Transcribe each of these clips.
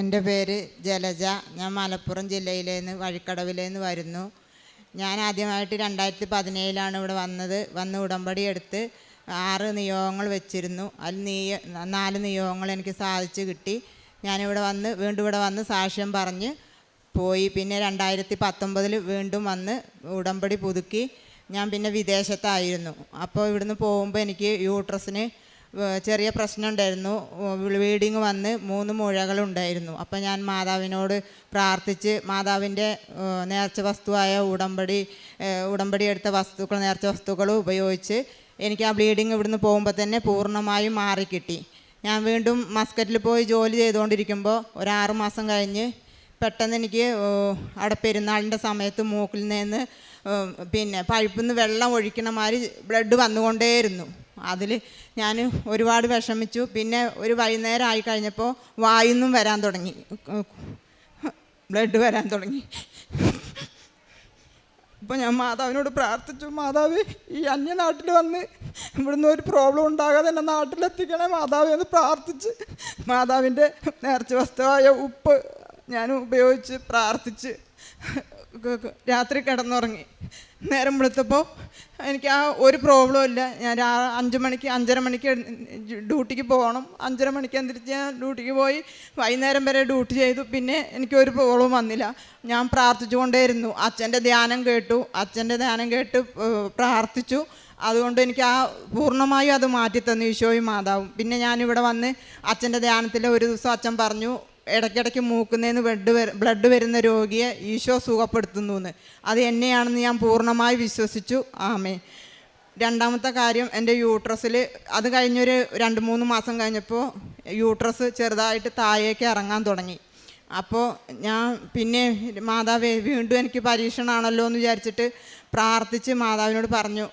എന്റെ പേര് ജലജ. ഞാൻ മലപ്പുറം ജില്ലയിലേ നിന്ന് വഴിക്കടവിലേ നിന്ന് വരുന്നു. ഞാൻ ആദ്യമായിട്ട് രണ്ടായിരത്തി പതിനേഴിലാണ് ഇവിടെ വന്നത്. വന്ന് ഉടമ്പടി എടുത്ത് ആറ് നിയോഗങ്ങൾ വെച്ചിരുന്നു. അതിൽ നിയ നാല് നിയോഗങ്ങൾ എനിക്ക് സാധിച്ചു കിട്ടി. ഞാനിവിടെ വന്ന് വീണ്ടും ഇവിടെ വന്ന് സാക്ഷ്യം പറഞ്ഞ് പോയി. പിന്നെ രണ്ടായിരത്തി പത്തൊമ്പതിൽ വീണ്ടും വന്ന് ഉടമ്പടി പുതുക്കി. ഞാൻ പിന്നെ വിദേശത്തായിരുന്നു. അപ്പോൾ ഇവിടുന്ന് പോകുമ്പോൾ എനിക്ക് യൂട്രസിന് ചെറിയ പ്രശ്നം ഉണ്ടായിരുന്നു. വീഡിങ് വന്ന് മൂന്ന് മുഴകളുണ്ടായിരുന്നു. അപ്പം ഞാൻ മാതാവിനോട് പ്രാർത്ഥിച്ച് മാതാവിന്റെ നേർച്ച വസ്തുവായ ഉടമ്പടി ഉടമ്പടി എടുത്ത വസ്തുക്കൾ നേർച്ച വസ്തുക്കൾ ഉപയോഗിച്ച് എനിക്ക് ആ ബ്ലീഡിങ് ഇവിടുന്ന് പോകുമ്പോൾ തന്നെ പൂർണമായും മാറിക്കിട്ടി. ഞാൻ വീണ്ടും മസ്കറ്റിൽ പോയി ജോലി ചെയ്തുകൊണ്ടിരിക്കുമ്പോൾ ഒരു മാസം കഴിഞ്ഞ് പെട്ടെന്ന് എനിക്ക് അവിടെ പെരുന്നാളിന്റെ സമയത്ത് മൂക്കിൽ നിന്ന് പിന്നെ പഴുപ്പിൽ നിന്ന് വെള്ളം ഒഴിക്കണ മാതിരി ബ്ലഡ് വന്നുകൊണ്ടേയിരുന്നു. അതിൽ ഞാൻ ഒരുപാട് വിഷമിച്ചു. പിന്നെ ഒരു വൈകുന്നേരം ആയി കഴിഞ്ഞപ്പോൾ വായുന്നും വരാൻ തുടങ്ങി. ബ്ലഡ് വരാൻ തുടങ്ങി. അപ്പോൾ ഞാൻ മാതാവിനോട് പ്രാർത്ഥിച്ചു മാതാവ് ഈ അന്യനാട്ടിൽ വന്ന് ഇവിടുന്ന് ഒരു പ്രോബ്ലം ഉണ്ടാകാതെ എന്റെ നാട്ടിലെത്തിക്കണേ മാതാവ് എന്ന് പ്രാർത്ഥിച്ച്. മാതാവിന്റെ നേർച്ച വസ്തുവായ ഉപ്പ് ഞാൻ ഉപയോഗിച്ച് പ്രാർത്ഥിച്ച്. രാത്രി കിടന്നുറങ്ങി. നേരം വെളുത്തപ്പോൾ എനിക്ക് ആ ഒരു പ്രോബ്ലം ഇല്ല. ഞാൻ അഞ്ച് മണിക്ക് അഞ്ചര മണിക്ക് ഡ്യൂട്ടിക്ക് പോകണം. അഞ്ചര മണിക്ക് എന്തിരിച്ച് ഞാൻ ഡ്യൂട്ടിക്ക് പോയി. വൈകുന്നേരം വരെ ഡ്യൂട്ടി ചെയ്തു. പിന്നെ എനിക്കൊരു പ്രോബ്ലം വന്നില്ല. ഞാൻ പ്രാർത്ഥിച്ചുകൊണ്ടേയിരുന്നു. അച്ഛന്റെ ധ്യാനം കേട്ടു. അച്ഛന്റെ ധ്യാനം കേട്ട് പ്രാർത്ഥിച്ചു. അതുകൊണ്ട് എനിക്ക് ആ പൂർണമായും അത് മാറ്റിത്തന്നു ഈശോയും മാതാവും. പിന്നെ ഞാനിവിടെ വന്ന് അച്ഛന്റെ ധ്യാനത്തിൽ ഒരു ദിവസം അച്ഛൻ പറഞ്ഞു ഇടയ്ക്കിടയ്ക്ക് മൂക്കുന്നതിന് ബ്ലഡ് ബ്ലഡ് വരുന്ന രോഗിയെ ഈശോ സുഖപ്പെടുത്തുന്നു എന്ന് അത് എന്നെയാണെന്ന് ഞാൻ പൂർണമായി വിശ്വസിച്ചു. ആമേ രണ്ടാമത്തെ കാര്യം എന്റെ യൂട്രസിൽ അത് കഴിഞ്ഞൊരു രണ്ട് മൂന്ന് മാസം കഴിഞ്ഞപ്പോൾ യൂട്രസ് ചെറുതായിട്ട് താഴേക്ക് ഇറങ്ങാൻ തുടങ്ങി. അപ്പോൾ ഞാൻ പിന്നെ മാതാവേ വീണ്ടും എനിക്ക് പരീക്ഷണമാണല്ലോ എന്ന് വിചാരിച്ചിട്ട് പ്രാർത്ഥിച്ച് മാതാവിനോട് പറഞ്ഞു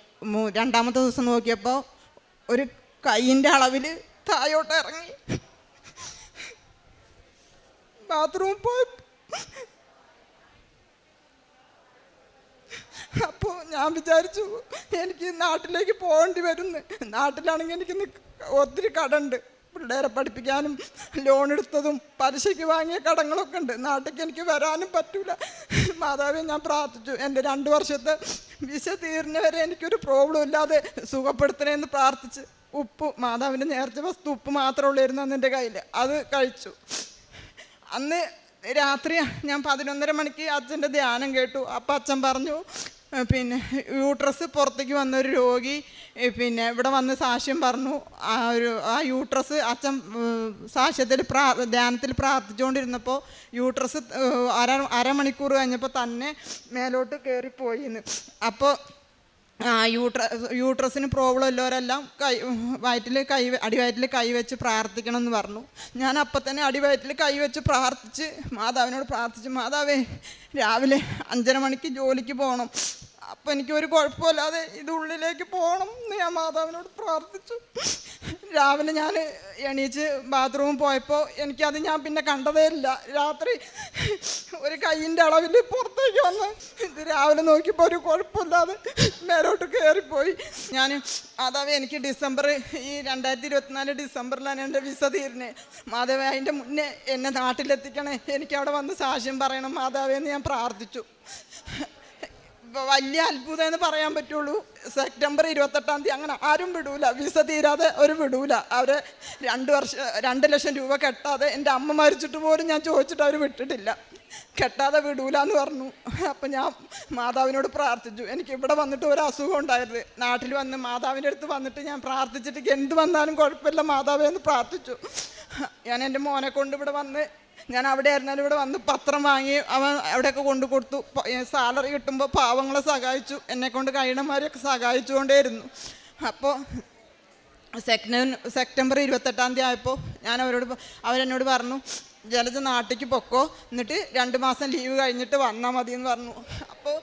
രണ്ടാമത്തെ ദിവസം നോക്കിയപ്പോൾ ഒരു കൈയിന്റെ അളവിൽ താഴോട്ട് ഇറങ്ങി. ബാത്റൂമിൽ പോയി. അപ്പോൾ ഞാൻ വിചാരിച്ചു എനിക്ക് നാട്ടിലേക്ക് പോകേണ്ടി വരുന്നു. നാട്ടിലാണെങ്കിൽ എനിക്ക് നിക്ക് ഒത്തിരി കടമുണ്ട് പിള്ളേരെ പഠിപ്പിക്കാനും ലോൺ എടുത്തതും പലിശയ്ക്ക് വാങ്ങിയ കടങ്ങളൊക്കെ ഉണ്ട്. നാട്ടിലേക്ക് എനിക്ക് വരാനും പറ്റൂല. മാതാവെ ഞാൻ പ്രാർത്ഥിച്ചു. എന്റെ രണ്ട് വർഷത്തെ വിസ തീർന്നവരെ എനിക്കൊരു പ്രോബ്ലം ഇല്ലാതെ സുഖപ്പെടുത്തണേന്ന് പ്രാർത്ഥിച്ച് ഉപ്പ് മാതാവിന്റെ നേർച്ച വസ്തു ഉപ്പ് മാത്രമേ ഉള്ളായിരുന്നു എന്റെ കയ്യിൽ അത് കഴിച്ചു. അന്ന് രാത്രി ഞാൻ പതിനൊന്നര മണിക്ക് അച്ഛന്റെ ധ്യാനം കേട്ടു. അപ്പം അച്ഛൻ പറഞ്ഞു പിന്നെ യൂട്രസ് പുറത്തേക്ക് വന്നൊരു രോഗി പിന്നെ ഇവിടെ വന്ന് സാക്ഷ്യം പറഞ്ഞു. ആ ഒരു ആ യൂട്രസ് അച്ഛൻ സാക്ഷ്യത്തിൽ പ്രാ ധ്യാനത്തിൽ പ്രാർത്ഥിച്ചുകൊണ്ടിരുന്നപ്പോൾ യൂട്രസ് അര അരമണിക്കൂർ കഴിഞ്ഞപ്പോൾ തന്നെ മേലോട്ട് കയറിപ്പോയി എന്ന് അപ്പോൾ യൂട്ര യൂട്രസിന് പ്രോബ്ലം ഉള്ളവരെല്ലാം കൈ വയറ്റിൽ കൈ അടിവയറ്റിൽ കൈ വെച്ച് പ്രാർത്ഥിക്കണം എന്ന് പറഞ്ഞു. ഞാൻ അപ്പം തന്നെ അടിവയറ്റിൽ കൈ വെച്ച് പ്രാർത്ഥിച്ച് മാതാവിനോട് പ്രാർത്ഥിച്ച് മാതാവേ രാവിലെ അഞ്ചര മണിക്ക് ജോലിക്ക് പോകണം അപ്പം എനിക്കൊരു കുഴപ്പമില്ലാതെ ഇത് ഉള്ളിലേക്ക് പോകണം എന്ന് ഞാൻ മാതാവിനോട് പ്രാർത്ഥിച്ചു. രാവിലെ ഞാൻ എണീച്ച് ബാത്റൂമിൽ പോയപ്പോൾ എനിക്കത് ഞാൻ പിന്നെ കണ്ടതേ ഇല്ല. രാത്രി ഒരു കൈയിന്റെ അളവിൽ പുറത്തേക്ക് വന്ന് ഇത് രാവിലെ നോക്കിയപ്പോൾ ഒരു കുഴപ്പമില്ലാതെ മേലോട്ട് കയറിപ്പോയി. ഞാൻ മാതാവ് എനിക്ക് ഡിസംബർ ഈ രണ്ടായിരത്തി ഇരുപത്തിനാല് ഡിസംബറിലാണ് എന്റെ വിസ തീരുന്നത്. മാധവ അതിന്റെ മുന്നേ എന്നെ നാട്ടിലെത്തിക്കണേ. എനിക്ക് അവിടെ വന്ന് സാക്ഷ്യം പറയണം മാതാവേ എന്ന് ഞാൻ പ്രാർത്ഥിച്ചു. വലിയ അത്ഭുതം എന്ന് പറയാൻ പറ്റുള്ളൂ. സെപ്റ്റംബർ ഇരുപത്തെട്ടാം തീയതി അങ്ങനെ ആരും വിടൂല. വിസ തീരാതെ ഒരു വിടൂല. അവർ രണ്ട് വർഷം രണ്ട് ലക്ഷം രൂപ കെട്ടാതെ എന്റെ അമ്മ മരിച്ചിട്ട് പോലും ഞാൻ ചോദിച്ചിട്ട് അവർ വിട്ടിട്ടില്ല. കെട്ടാതെ വിടൂല എന്ന് പറഞ്ഞു. അപ്പം ഞാൻ മാതാവിനോട് പ്രാർത്ഥിച്ചു. എനിക്ക് ഇവിടെ വന്നിട്ട് ഒരു അസുഖം ഉണ്ടായിരുന്നു നാട്ടിൽ വന്ന് മാതാവിന്റെ അടുത്ത് വന്നിട്ട് ഞാൻ പ്രാർത്ഥിച്ചിട്ട് എന്ത് വന്നാലും കുഴപ്പമില്ല മാതാവേ എന്ന് പ്രാർത്ഥിച്ചു. ഞാൻ എന്റെ മോനെ കൊണ്ട് ഇവിടെ വന്ന് ഞാൻ അവിടെ ആയിരുന്നാലും ഇവിടെ വന്ന് പത്രം വാങ്ങി അവൻ അവിടെയൊക്കെ കൊണ്ടു കൊടുത്തു. സാലറി കിട്ടുമ്പോൾ പാവങ്ങളെ സഹായിച്ചു. എന്നെ കൊണ്ട് കഴിയണമാരെയൊക്കെ സഹായിച്ചുകൊണ്ടേയിരുന്നു. അപ്പോൾ സെപ്റ്റംബർ സെപ്റ്റംബർ ഇരുപത്തെട്ടാം തീയതി ആയപ്പോൾ ഞാൻ അവരോട് അവരെന്നോട് പറഞ്ഞു ജലജ നാട്ടിക്ക് പൊക്കോ. എന്നിട്ട് രണ്ട് മാസം ലീവ് കഴിഞ്ഞിട്ട് വന്നാൽ മതി എന്ന് പറഞ്ഞു. അപ്പോൾ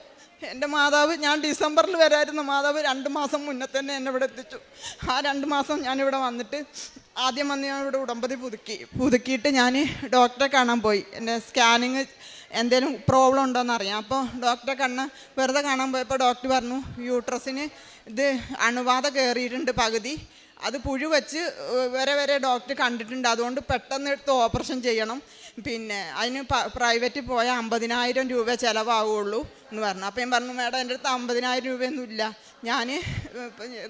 എന്റെ മാതാവ് ഞാൻ ഡിസംബറിൽ വരായിരുന്നു. മാതാവ് രണ്ട് മാസം മുന്നേ തന്നെ എന്നെ ഇവിടെ എത്തിച്ചു. ആ രണ്ട് മാസം ഞാനിവിടെ വന്നിട്ട് ആദ്യം വന്ന് ഞാൻ ഇവിടെ ഉടമ്പതി പുതുക്കി പുതുക്കിയിട്ട് ഞാൻ ഡോക്ടറെ കാണാൻ പോയി. എന്റെ സ്കാനിങ് എന്തെങ്കിലും പ്രോബ്ലം ഉണ്ടോയെന്ന് അറിയാം. അപ്പോൾ ഡോക്ടറെ കണ്ണ് വെറുതെ കാണാൻ പോയപ്പോൾ ഡോക്ടർ പറഞ്ഞു യൂട്രസിന് ഇത് അണുബാധ കയറിയിട്ടുണ്ട് പകുതി. അത് പുഴു വെച്ച് വരെ വരെ ഡോക്ടർ കണ്ടിട്ടുണ്ട്. അതുകൊണ്ട് പെട്ടെന്ന് എടുത്ത് ഓപ്പറേഷൻ ചെയ്യണം. പിന്നെ അതിന് പ്രൈവറ്റിൽ പോയാൽ അമ്പതിനായിരം രൂപ ചിലവാകുള്ളൂ എന്ന് പറഞ്ഞു. അപ്പം ഞാൻ പറഞ്ഞു മേഡം എന്റെ അടുത്ത് അമ്പതിനായിരം രൂപയൊന്നും ഇല്ല ഞാൻ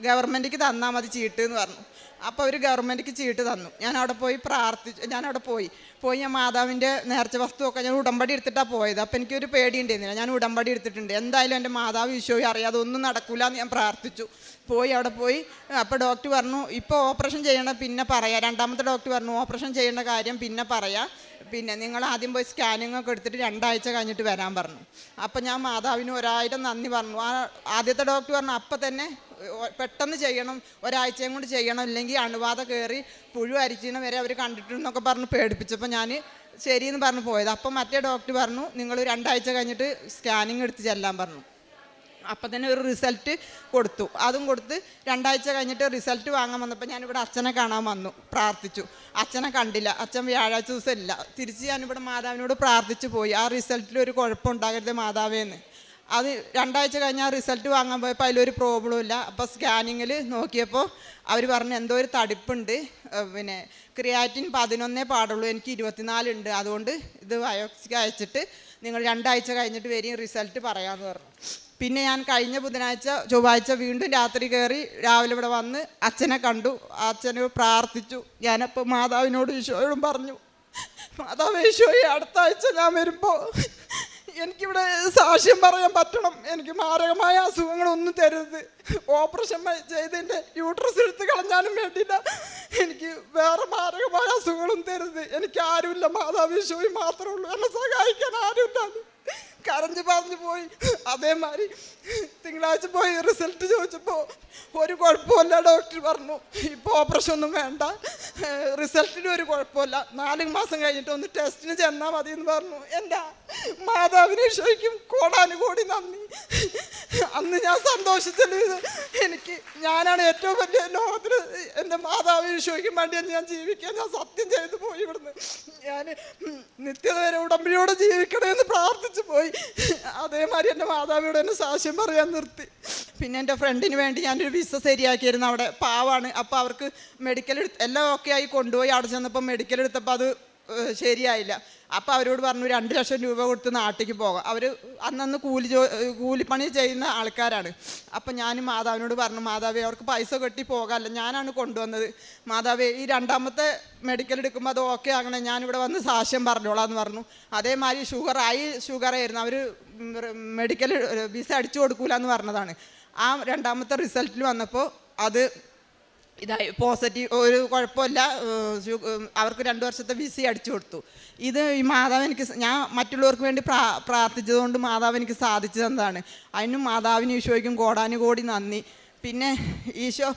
ഗവൺമെന്റിക്ക് തന്നാൽ മതി ചീട്ട് എന്ന് പറഞ്ഞു. അപ്പോൾ അവർ ഗവൺമെന്റിക്ക് ചീട്ട് തന്നു. ഞാൻ അവിടെ പോയി പ്രാർത്ഥിച്ചു ഞാൻ അവിടെ പോയി. പോയി ഞാൻ മാതാവിന്റെ നേർച്ച വസ്തുവൊക്കെ ഞാൻ ഉടമ്പടി എടുത്തിട്ടാണ് പോയത്. അപ്പോൾ എനിക്കൊരു പേടി ഉണ്ടായിരുന്നില്ല ഞാൻ ഉടമ്പടി എടുത്തിട്ടുണ്ട്. എന്തായാലും എന്റെ മാതാവ് ഈശോയും അറിയാതെ ഒന്നും നടക്കില്ല എന്ന് ഞാൻ പ്രാർത്ഥിച്ചു. പോയി അവിടെ പോയി. അപ്പോൾ ഡോക്ടർ പറഞ്ഞു ഇപ്പോൾ ഓപ്പറേഷൻ ചെയ്യണം പിന്നെ പറയാം. രണ്ടാമത്തെ ഡോക്ടർ പറഞ്ഞു ഓപ്പറേഷൻ ചെയ്യേണ്ട കാര്യം പിന്നെ പറയാം. പിന്നെ നിങ്ങൾ ആദ്യം പോയി സ്കാനിങ് ഒക്കെ എടുത്തിട്ട് രണ്ടാഴ്ച കഴിഞ്ഞിട്ട് വരാൻ പറഞ്ഞു. അപ്പം ഞാൻ മാതാവിന് ഒരായിരം നന്ദി പറഞ്ഞു. ആ ആദ്യത്തെ ഡോക്ടർ പറഞ്ഞു അപ്പം തന്നെ പെട്ടെന്ന് ചെയ്യണം ഒരാഴ്ചയും കൊണ്ട് ചെയ്യണം. ഇല്ലെങ്കിൽ അണുബാധ കയറി പുഴു അരിച്ചിന് വരെ അവർ കണ്ടിട്ടുണ്ടെന്നൊക്കെ പറഞ്ഞ് പേടിപ്പിച്ചപ്പോൾ ഞാൻ ശരിയെന്ന് പറഞ്ഞു പോയത്. അപ്പം മറ്റേ ഡോക്ടർ പറഞ്ഞു നിങ്ങൾ രണ്ടാഴ്ച കഴിഞ്ഞിട്ട് സ്കാനിങ് എടുത്ത് ചെല്ലാൻ പറഞ്ഞു. അപ്പം തന്നെ ഒരു റിസൾട്ട് കൊടുത്തു. അതും കൊടുത്ത് രണ്ടാഴ്ച കഴിഞ്ഞിട്ട് റിസൾട്ട് വാങ്ങാൻ വന്നപ്പോൾ ഞാനിവിടെ അച്ഛനെ കാണാൻ വന്നു പ്രാർത്ഥിച്ചു. അച്ഛനെ കണ്ടില്ല. അച്ഛൻ വ്യാഴാഴ്ച ദിവസം ഇല്ല. തിരിച്ച് ഞാനിവിടെ മാതാവിനോട് പ്രാർത്ഥിച്ചു പോയി. ആ റിസൾട്ടിൽ ഒരു കുഴപ്പം ഉണ്ടാകരുത് മാതാവേന്ന് അത് രണ്ടാഴ്ച കഴിഞ്ഞ് ആ റിസൾട്ട് വാങ്ങാൻ പോയപ്പോൾ അതിലൊരു പ്രോബ്ലം ഇല്ല. അപ്പോൾ സ്കാനിങ്ങിൽ നോക്കിയപ്പോൾ അവർ പറഞ്ഞു എന്തോ ഒരു തടിപ്പുണ്ട്. പിന്നെ ക്രിയാറ്റിൻ പതിനൊന്നേ പാടുള്ളൂ. എനിക്ക് ഇരുപത്തിനാലുണ്ട് അതുകൊണ്ട് ഇത് വയോക്സിക്ക് അയച്ചിട്ട് നിങ്ങൾ രണ്ടാഴ്ച കഴിഞ്ഞിട്ട് വരെയും റിസൾട്ട് പറയാമെന്ന് പറഞ്ഞു. പിന്നെ ഞാൻ കഴിഞ്ഞ ബുധനാഴ്ച ചൊവ്വാഴ്ച വീണ്ടും രാത്രി കയറി രാവിലെ ഇവിടെ വന്ന് അച്ഛനെ കണ്ടു. അച്ഛനെ പ്രാർത്ഥിച്ചു. ഞാനപ്പോൾ മാതാവിനോട് ഈശോയോടും പറഞ്ഞു മാതാവ് ഈശോയെ അടുത്ത ആഴ്ച ഞാൻ വരുമ്പോൾ എനിക്കിവിടെ സാക്ഷ്യം പറയാൻ പറ്റണം. എനിക്ക് മാരകമായ അസുഖങ്ങളൊന്നും തരരുത്. ഓപ്പറേഷൻ ചെയ്തതിന്റെ യൂട്രസ് എടുത്ത് കളഞ്ഞാലും വേണ്ടിയില്ല. എനിക്ക് വേറെ മാരകമായ അസുഖങ്ങളും തരരുത്. എനിക്ക് ആരുമില്ല. മാതാവ് ഈശോയും മാത്രമേ ഉള്ളൂ. എന്നെ സഹായിക്കാൻ ആരുമില്ല. കരഞ്ഞു പറഞ്ഞു പോയി. അതേമാതിരി തിങ്കളാഴ്ച പോയി റിസൾട്ട് ചോദിച്ചപ്പോൾ ഒരു കുഴപ്പമില്ല ഡോക്ടർ പറഞ്ഞു. ഇപ്പോൾ ഓപ്പറേഷൻ ഒന്നും വേണ്ട. റിസൾട്ടിന് ഒരു കുഴപ്പമില്ല. നാല് മാസം കഴിഞ്ഞിട്ട് ഒന്ന് ടെസ്റ്റിന് ചെന്നാൽ മതി എന്ന് പറഞ്ഞു. എന്റെ മാതാവിനെ ശരിക്കും കോടാനുകോടി നന്ദി. അന്ന് ഞാൻ സന്തോഷിച്ചത് എനിക്ക് ഞാനാണ് ഏറ്റവും വലിയ ലോകത്തിൽ എന്റെ മാതാവ് ഈശോയ്ക്കും വേണ്ടി ഞാൻ ജീവിക്കാൻ ഞാൻ സത്യം ചെയ്തു പോയി ഇവിടുന്ന്. ഞാൻ നിത്യത വരെ ഉടമ്പടിയോടെ ജീവിക്കണേ എന്ന് പ്രാർത്ഥിച്ചു പോയി. അതേമാതിരി എന്റെ മാതാവിയോട് എന്നെ സാക്ഷ്യം പറയാൻ നിർത്തി. പിന്നെ എന്റെ ഫ്രണ്ടിന് വേണ്ടി ഞാനൊരു വിസ ശരിയാക്കിയിരുന്നു. അവിടെ പാവാണ്. അപ്പോൾ അവർക്ക് മെഡിക്കൽ എടുത്ത് എല്ലാം ഓക്കെ ആയി കൊണ്ടുപോയി. അവിടെ ചെന്നപ്പോൾ മെഡിക്കൽ എടുത്തപ്പോൾ അത് ശരിയായില്ല. അപ്പോൾ അവരോട് പറഞ്ഞു രണ്ട് ലക്ഷം രൂപ കൊടുത്ത് നാട്ടിലേക്ക് പോകാം. അവർ അന്നന്ന് കൂലി ജോ കൂലിപ്പണി ചെയ്യുന്ന ആൾക്കാരാണ്. അപ്പം ഞാൻ മാതാവിനോട് പറഞ്ഞു മാതാവേ അവർക്ക് പൈസ കെട്ടി പോകാമല്ല ഞാനാണ് കൊണ്ടുവന്നത്. മാതാവേ ഈ രണ്ടാമത്തെ മെഡിക്കൽ എടുക്കുമ്പോൾ അത് ഓക്കെ ആകണേ. ഞാനിവിടെ വന്ന് സാക്ഷ്യം പറഞ്ഞോളാം എന്ന് പറഞ്ഞു. അതേമാതിരി ഷുഗർ ആയിരുന്നു. അവർ മെഡിക്കൽ വിസ അടിച്ചു കൊടുക്കൂലെന്ന് പറഞ്ഞതാണ്. ആ രണ്ടാമത്തെ റിസൾട്ടിൽ വന്നപ്പോൾ അത് ഇതായി പോസിറ്റീവ് ഒരു കുഴപ്പമില്ല. അവർക്ക് രണ്ട് വർഷത്തെ വിസി അടിച്ചു കൊടുത്തു. ഇത് ഈ മാതാവ് എനിക്ക് ഞാൻ മറ്റുള്ളവർക്ക് വേണ്ടി പ്രാ പ്രാർത്ഥിച്ചതുകൊണ്ട് മാതാവ് എനിക്ക് സാധിച്ചു തന്നതാണ്. അതിനും മാതാവിന് ഈശോയ്ക്കും കോടാനുകോടി നന്ദി. പിന്നെ ഈശോ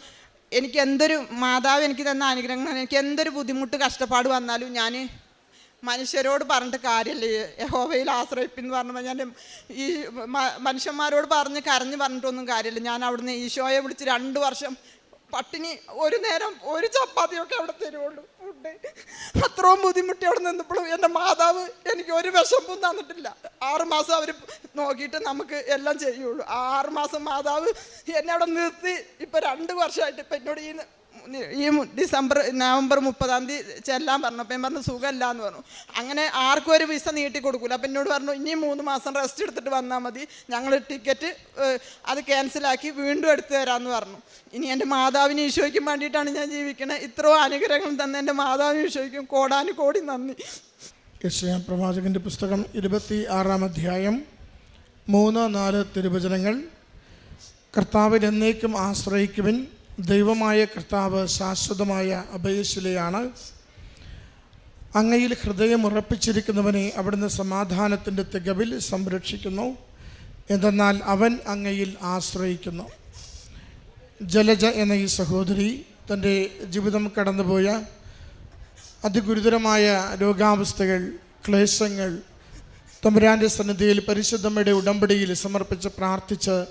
എനിക്ക് എന്തൊരു മാതാവ് എനിക്ക് തന്ന അനുഗ്രഹങ്ങൾ എനിക്ക് എന്തൊരു ബുദ്ധിമുട്ട് കഷ്ടപ്പാട് വന്നാലും ഞാൻ മനുഷ്യരോട് പറഞ്ഞിട്ട് കാര്യമില്ല. യഹോവയിൽ ആശ്രയിപ്പെന്ന് പറഞ്ഞപ്പോൾ ഞാൻ ഈ മനുഷ്യന്മാരോട് പറഞ്ഞ് കരഞ്ഞ് പറഞ്ഞിട്ടൊന്നും കാര്യമില്ല. ഞാൻ അവിടുന്ന് ഈശോയെ വിളിച്ച് രണ്ട് വർഷം പട്ടിണി ഒരു നേരം ഒരു ചപ്പാത്തിയൊക്കെ അവിടെ തരുള്ളൂ ഫുഡ്. അത്രയും ബുദ്ധിമുട്ടി അവിടെ നിന്നപ്പോഴും എന്റെ മാതാവ് എനിക്ക് ഒരു വിഷമവും തന്നിട്ടില്ല. ആറുമാസം അവർ നോക്കിയിട്ട് നമുക്ക് എല്ലാം ചെയ്യുള്ളൂ. ആ ആറ് മാസം മാതാവ് എന്നെ അവിടെ നിർത്തി. ഇപ്പം രണ്ട് വർഷമായിട്ട് ഇപ്പം എന്നോട് ഈ ഈ ഡിസംബർ നവംബർ മുപ്പതാം തീയതി ചെല്ലാൻ പറഞ്ഞു അപ്പം പറഞ്ഞു സുഖമല്ല എന്ന് പറഞ്ഞു. അങ്ങനെ ആർക്കും ഒരു വിസ നീട്ടി കൊടുക്കില്ല അപ്പം എന്നോട് പറഞ്ഞു ഇനി മൂന്ന് മാസം റെസ്റ്റ് എടുത്തിട്ട് വന്നാൽ മതി. ഞങ്ങൾ ടിക്കറ്റ് അത് ക്യാൻസലാക്കി വീണ്ടും എടുത്തു തരാമെന്ന് പറഞ്ഞു. ഇനി എന്റെ മാതാവിനെ ഈശോയ്ക്കും വേണ്ടിയിട്ടാണ് ഞാൻ ജീവിക്കുന്നത് ഇത്രയും അനുഗ്രഹങ്ങൾ തന്നെ എന്റെ മാതാവിനെ ഈശോയ്ക്കും കോടാനു കോടി നന്ദി. യശയ പ്രവാചകന്റെ പുസ്തകം ഇരുപത്തി ആറാം അധ്യായം മൂന്ന് നാല് തിരുവചനങ്ങൾ. കർത്താവിൽ എന്നേക്കും ആശ്രയിക്കുവിൻ ദൈവമായ കർത്താവ് ശാശ്വതമായ അഭയശിലയാണ്. അങ്ങയിൽ ഹൃദയം ഉറപ്പിച്ചിരിക്കുന്നവനെ അവിടുന്ന് സമാധാനത്തിന്റെ തികവിൽ സംരക്ഷിക്കുന്നു. എന്തെന്നാൽ അവൻ അങ്ങയിൽ ആശ്രയിക്കുന്നു. ജലജ എന്ന ഈ സഹോദരി തന്റെ ജീവിതം കടന്നുപോയ അതിഗുരുതരമായ രോഗാവസ്ഥകൾ ക്ലേശങ്ങൾ തമ്പുരാന്റെ സന്നിധിയിൽ പരിശുദ്ധമ്മയുടെ ഉടമ്പടിയിൽ സമർപ്പിച്ച് പ്രാർത്ഥിച്ച്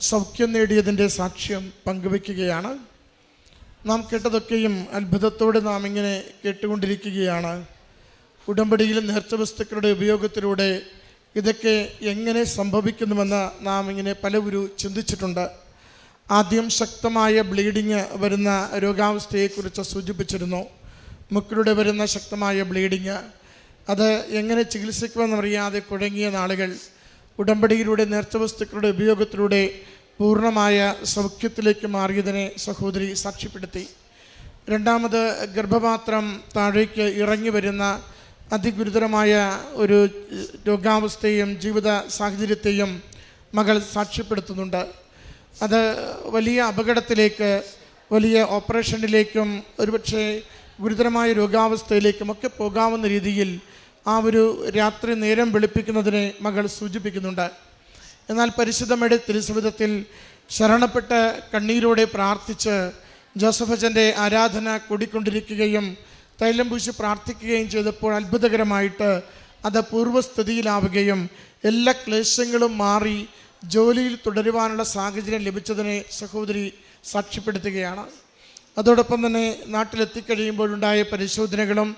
സൗഖ്യം നേടിയതിന്റെ സാക്ഷ്യം പങ്കുവെക്കുകയാണ് നാം കേട്ടതൊക്കെയും അത്ഭുതത്തോടെ നാം ഇങ്ങനെ കേട്ടുകൊണ്ടിരിക്കുകയാണ്. ഉടമ്പടിയിലും നേർച്ച വസ്തുക്കളുടെ ഉപയോഗത്തിലൂടെ ഇതൊക്കെ എങ്ങനെ സംഭവിക്കുന്നുവെന്ന് നാം ഇങ്ങനെ പലവരും ചിന്തിച്ചിട്ടുണ്ട്. ആദ്യം ശക്തമായ ബ്ലീഡിങ് വരുന്ന രോഗാവസ്ഥയെക്കുറിച്ച് സൂചിപ്പിച്ചിരുന്നു. മുക്കിലൂടെ വരുന്ന ശക്തമായ ബ്ലീഡിങ്. അത് എങ്ങനെ ചികിത്സിക്കുമെന്നറിയാതെ കുഴങ്ങിയ നാളുകൾ. ഉടമ്പടിയിലൂടെ നേർച്ചവസ്തുക്കളുടെ ഉപയോഗത്തിലൂടെ പൂർണമായ സൗഖ്യത്തിലേക്ക് മാറിയതിനെ സഹോദരി സാക്ഷ്യപ്പെടുത്തി. രണ്ടാമത് ഗർഭപാത്രം താഴേക്ക് ഇറങ്ങി വരുന്ന അതിഗുരുതരമായ ഒരു രോഗാവസ്ഥയും ജീവിത സാഹചര്യത്തെയും മകൾ സാക്ഷ്യപ്പെടുത്തുന്നുണ്ട്. അത് വലിയ അപകടത്തിലേക്ക് വലിയ ഓപ്പറേഷനിലേക്കും ഒരുപക്ഷെ ഗുരുതരമായ രോഗാവസ്ഥയിലേക്കും ഒക്കെ പോകാവുന്ന രീതിയിൽ ആ ഒരു രാത്രി നേരം വെളുപ്പിക്കുന്നതിനെ മകൾ സൂചിപ്പിക്കുന്നുണ്ട്. എന്നാൽ പരിശുദ്ധമയുടെ തിരുസവിധത്തിൽ ശരണപ്പെട്ട് കണ്ണീരോടെ പ്രാർത്ഥിച്ച് ജോസഫ് അച്ഛന്റെ ആരാധന കൂടിക്കൊണ്ടിരിക്കുകയും തൈലം പൂശി പ്രാർത്ഥിക്കുകയും ചെയ്തപ്പോൾ അത്ഭുതകരമായിട്ട് അത് പൂർവസ്ഥിതിയിലാവുകയും എല്ലാ ക്ലേശങ്ങളും മാറി ജോലിയിൽ തുടരുവാനുള്ള സാഹചര്യം ലഭിച്ചതിനെ സഹോദരി സാക്ഷ്യപ്പെടുത്തുകയാണ്. അതോടൊപ്പം തന്നെ നാട്ടിലെത്തിക്കഴിയുമ്പോഴുണ്ടായ പരിശോധനകളും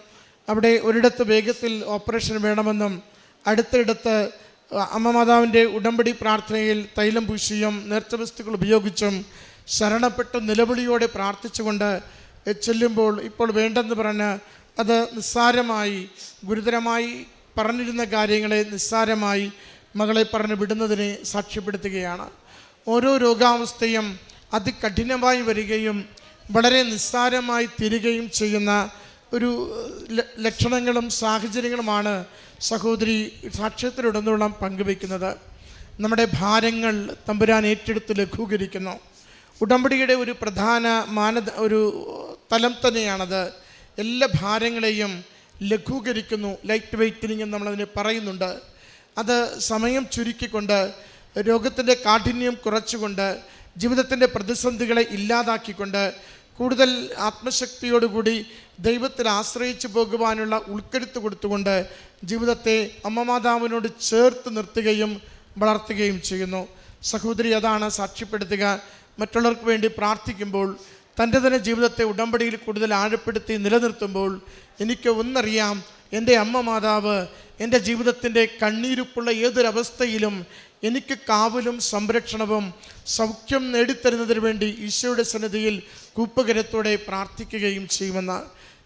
അവിടെ ഒരിടത്ത് വേഗത്തിൽ ഓപ്പറേഷൻ വേണമെന്നും അടുത്തിടത്ത് അമ്മ മാതാവിന്റെ ഉടമ്പടി പ്രാർത്ഥനയിൽ തൈലം പൂശിയും നേർച്ച വസ്തുക്കൾ ഉപയോഗിച്ചും ശരണപ്പെട്ട് നിലവിളിയോടെ പ്രാർത്ഥിച്ചുകൊണ്ട് ചെല്ലുമ്പോൾ ഇപ്പോൾ വേണ്ടെന്ന് പറഞ്ഞ് അത് നിസ്സാരമായി ഗുരുതരമായി പറഞ്ഞിരുന്ന കാര്യങ്ങളെ നിസ്സാരമായി മകളെ പറഞ്ഞ് വിടുന്നതിനെ സാക്ഷ്യപ്പെടുത്തുകയാണ്. ഓരോ രോഗാവസ്ഥയും അതികഠിനമായി വരികയും വളരെ നിസ്സാരമായി തീരുകയും ചെയ്യുന്ന ഒരു ലക്ഷണങ്ങളും സാഹചര്യങ്ങളുമാണ് സഹോദരി സാക്ഷ്യത്തിലുടനീളം പങ്കുവയ്ക്കുന്നത്. നമ്മുടെ ഭാരങ്ങൾ തമ്പുരാൻ ഏറ്റെടുത്ത് ലഘൂകരിക്കുന്നു. ഉടമ്പടിയുടെ ഒരു പ്രധാന മാനദ ഒരു തലം തന്നെയാണത്. എല്ലാ ഭാരങ്ങളെയും ലഘൂകരിക്കുന്നു. ലൈറ്റ് വെയ്റ്റിനിങ് എന്ന് നമ്മളതിനെ പറയുന്നുണ്ട്. അത് സമയം ചുരുക്കിക്കൊണ്ട് രോഗത്തിന്റെ കാഠിന്യം കുറച്ചുകൊണ്ട് ജീവിതത്തിന്റെ പ്രതിസന്ധികളെ ഇല്ലാതാക്കിക്കൊണ്ട് കൂടുതൽ ആത്മശക്തിയോടുകൂടി ദൈവത്തിൽ ആശ്രയിച്ചു പോകുവാനുള്ള ഉൾക്കരുത്ത് കൊടുത്തുകൊണ്ട് ജീവിതത്തെ അമ്മമാതാവിനോട് ചേർത്ത് നിർത്തുകയും വളർത്തുകയും ചെയ്യുന്നു. സഹോദരി അതാണ് സാക്ഷ്യപ്പെടുത്തുക. മറ്റുള്ളവർക്ക് വേണ്ടി പ്രാർത്ഥിക്കുമ്പോൾ തന്റെ തന്നെ ജീവിതത്തെ ഉടമ്പടിയിൽ കൂടുതൽ ആഴപ്പെടുത്തി നിലനിർത്തുമ്പോൾ എനിക്ക് ഒന്നറിയാം എന്റെ അമ്മ മാതാവ് എന്റെ ജീവിതത്തിന്റെ കണ്ണീരുപ്പുള്ള ഏതൊരവസ്ഥയിലും എനിക്ക് കാവലും സംരക്ഷണവും സൗഖ്യം നേടിത്തരുന്നതിന് വേണ്ടി ഈശോയുടെ സന്നിധിയിൽ കൂപ്പകരത്തോടെ പ്രാർത്ഥിക്കുകയും ചെയ്യുമെന്ന്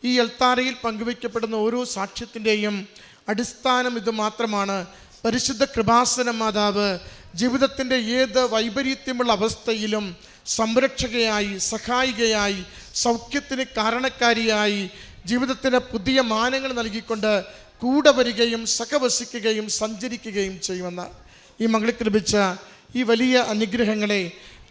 ഈ എൽത്താരയിൽ പങ്കുവയ്ക്കപ്പെടുന്ന ഓരോ സാക്ഷ്യത്തിന്റെയും അടിസ്ഥാനം ഇത് മാത്രമാണ്. പരിശുദ്ധ കൃപാസന മാതാവ് ജീവിതത്തിന്റെ ഏത് വൈപരീത്യമുള്ള അവസ്ഥയിലും സംരക്ഷകയായി സഹായികയായി സൗഖ്യത്തിന് കാരണക്കാരിയായി ജീവിതത്തിന് പുതിയ മാനങ്ങൾ നൽകിക്കൊണ്ട് കൂടെ വരികയും സഹവസിക്കുകയും സഞ്ചരിക്കുകയും ചെയ്യുമെന്ന് ഈ മകൾക്ക് ലഭിച്ച ഈ വലിയ അനുഗ്രഹങ്ങളെ